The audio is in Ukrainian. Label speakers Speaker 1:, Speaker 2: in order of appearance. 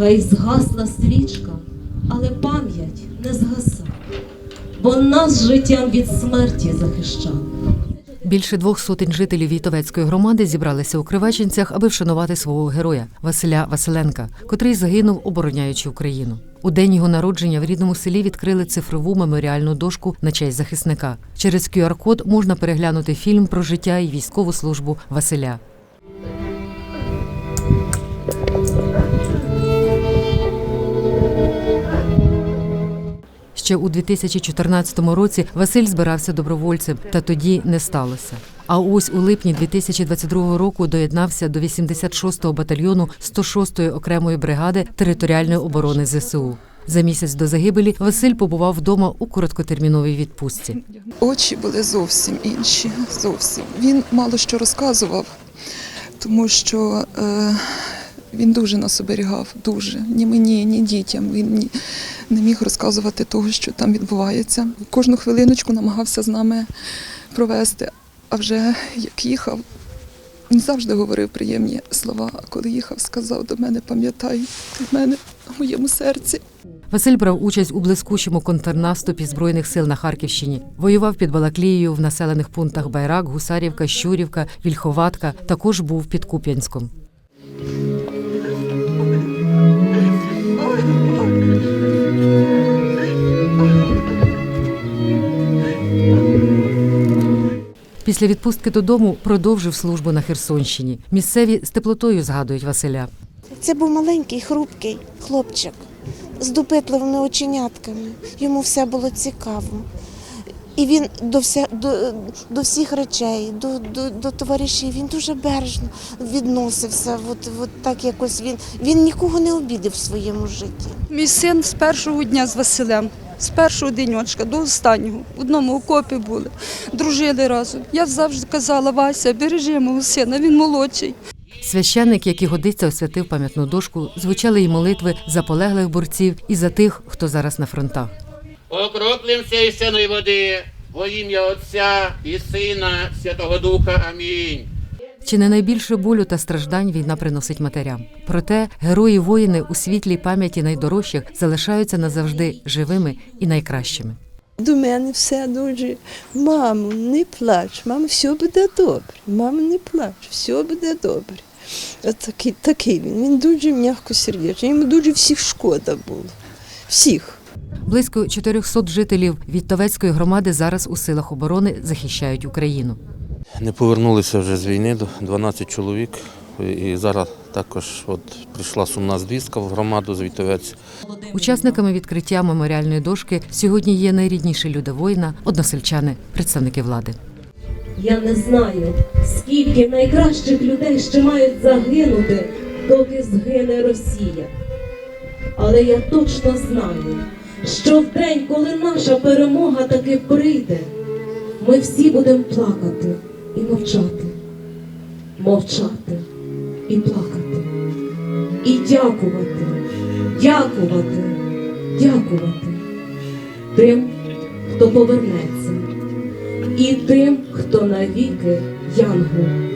Speaker 1: Хай згасла свічка, але пам'ять не згаса, бо нас життям від смерті захищав.
Speaker 2: Більше двох сотень жителів Вітовецької громади зібралися у Криваченцях, аби вшанувати свого героя Василя Василенка, котрий загинув, обороняючи Україну. У день його народження в рідному селі відкрили цифрову меморіальну дошку на честь захисника. Через QR-код можна переглянути фільм про життя і військову службу Василя. Ще у 2014 році Василь збирався добровольцем, та тоді не сталося. А ось у липні 2022 року доєднався до 86-го батальйону 106-ї окремої бригади територіальної оборони ЗСУ. За місяць до загибелі Василь побував вдома у короткотерміновій відпустці.
Speaker 3: Очі були зовсім інші. Зовсім він мало що розказував, тому що е, він дуже нас оберігав, дуже ні мені, ні дітям. Він не міг розказувати того, що там відбувається. Кожну хвилиночку намагався з нами провести. А вже як їхав, він завжди говорив приємні слова. А коли їхав, сказав до мене, пам'ятай, в мене в моєму серці.
Speaker 2: Василь брав участь у блискучому контрнаступі збройних сил на Харківщині. Воював під Балаклією в населених пунктах Байрак, Гусарівка, Щурівка, Вільховатка. Також був під Куп'янськом. Після відпустки додому продовжив службу на Херсонщині. Місцеві з теплотою згадують Василя.
Speaker 4: Це був маленький, хрупкий хлопчик з допитливими оченятками. Йому все було цікаво. І він до, вся, до, до всіх речей, до, до, до товаришів, він дуже бережно відносився. От, от так якось він, він нікого не обідав в своєму житті.
Speaker 5: Мій син з першого дня з Василем, з першого денечка до останнього. В одному окопі були, дружили разом. Я завжди казала, Вася, бережи мого сина, він молодший.
Speaker 2: Священник, який годиться, освятив пам'ятну дошку, звучали й молитви за полеглих борців і за тих, хто зараз на фронтах.
Speaker 6: Окроплим цієї синої води во ім'я Отця і Сина, Святого Духа. Амінь.
Speaker 2: Чи не найбільше болю та страждань війна приносить матерям? Проте герої воїни у світлій пам'яті найдорожчих залишаються назавжди живими і найкращими.
Speaker 7: До мене все дуже. Мамо, не плач, мамо, все буде добре. Мамо, не плач, все буде добре. От такий, такий він. Він дуже м'якосердечний. Йому дуже всіх шкода було. Всіх.
Speaker 2: Близько 400 жителів Віттовецької громади зараз у силах оборони захищають Україну.
Speaker 8: Не повернулися вже з війни, 12 чоловік. І зараз також от прийшла сумна звістка в громаду з Вітовець.
Speaker 2: Учасниками відкриття меморіальної дошки сьогодні є найрідніші люди воїна, односельчани, представники влади.
Speaker 1: Я не знаю, скільки найкращих людей ще мають загинути, доки згине Росія. Але я точно знаю, що в день, коли наша перемога таки прийде, ми всі будемо плакати і мовчати, мовчати і плакати, і дякувати, дякувати, дякувати тим, хто повернеться і тим, хто навіки янгол